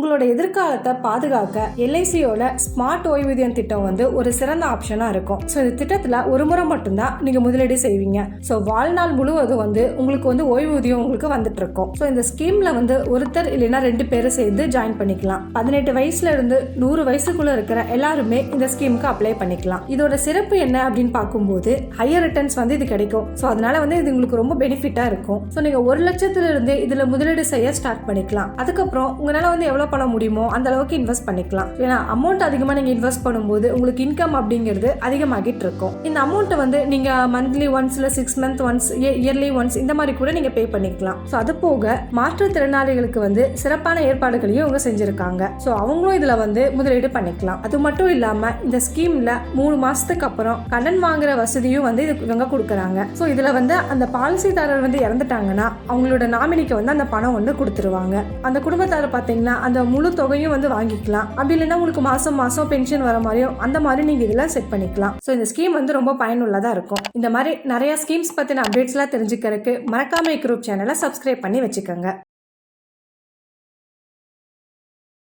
உங்களோட எதிர்காலத்தை பாதுகாக்க எல்ஐசியோட ஸ்மார்ட் ஓய்வூதியம் திட்டம் வந்து ஒரு சிறந்த ஆப்ஷனா இருக்கும். ஸோ இந்த திட்டத்தில் ஒரு முறை மட்டும்தான் நீங்க முதலீடு செய்வீங்க. ஸோ வாழ்நாள் முழுவதும் வந்து உங்களுக்கு வந்து ஓய்வூதியம் உங்களுக்கு வந்துட்டு இருக்கும். ஸோ இந்த ஸ்கீம்ல வந்து ஒருத்தர் இல்லைன்னா ரெண்டு பேரும் சேர்ந்து ஜாயின் பண்ணிக்கலாம். பதினெட்டு வயசுல இருந்து நூறு வயசுக்குள்ள இருக்கிற எல்லாருமே இந்த ஸ்கீமுக்கு அப்ளை பண்ணிக்கலாம். இதோட சிறப்பு என்ன அப்படின்னு பார்க்கும்போது ஹையர் ரிட்டர்ன்ஸ் வந்து இது கிடைக்கும். ஸோ அதனால வந்து இது உங்களுக்கு ரொம்ப பெனிஃபிட்டா இருக்கும். ஸோ நீங்க ஒரு லட்சத்துல இருந்து இதுல முதலீடு செய்ய ஸ்டார்ட் பண்ணிக்கலாம். அதுக்கப்புறம் உங்களால வந்து எவ்வளவு பண்ண முடியுமோ அந்த அளவுக்கு இன்வெஸ்ட் பண்ணிக்கலாம். ஏன்னா அமௌண்ட் அதிகமாக நீங்கள் இன்வெஸ்ட் பண்ணும்போது உங்களுக்கு இன்கம் அப்படிங்கிறது அதிகமாகிட்டு இருக்கும். இந்த அமௌண்ட்டை வந்து நீங்கள் மந்த்லி ஒன்ஸ் இல்லை six month once yearly once இந்த மாதிரி கூட நீங்கள் பே பண்ணிக்கலாம். ஸோ அது போக மாற்றுத்திறனாளிகளுக்கு வந்து சிறப்பான ஏற்பாடுகளையும் இவங்க செஞ்சுருக்காங்க. ஸோ அவங்களும் இதில் வந்து முதலீடு பண்ணிக்கலாம். அது மட்டும் இல்லாமல் இந்த ஸ்கீமில் மூணு மாதத்துக்கு அப்புறம் கடன் வாங்குற வசதியும் வந்து இது இவங்க கொடுக்குறாங்க. ஸோ இதில் வந்து அந்த பாலிசிதாரர் வந்து இறந்துட்டாங்கன்னா அவங்களோட நாமினிக்கு வந்து அந்த பணம் வந்து கொடுத்துருவாங்க. அந்த குடும்பத்தாரர் பார்த்தீங்கன்னா அந்த முழு தொகையும் வந்து வாங்கிக்கலாம். அப்படி இல்லைன்னா உங்களுக்கு மாசம் மாசம் பென்ஷன் வர மாதிரியும் அந்த மாதிரி நீங்க இதெல்லாம் செட் பண்ணிக்கலாம். ஸோ இந்த ஸ்கீம் வந்து ரொம்ப பயனுள்ளதா இருக்கும். இந்த மாதிரி நிறைய ஸ்கீம்ஸ் பத்தின அப்டேட்ஸ்லாம் தெரிஞ்சுக்கிறதுக்கு மறக்காம குரூப் சேனலை சப்ஸ்கிரைப் பண்ணி வச்சுக்கோங்க.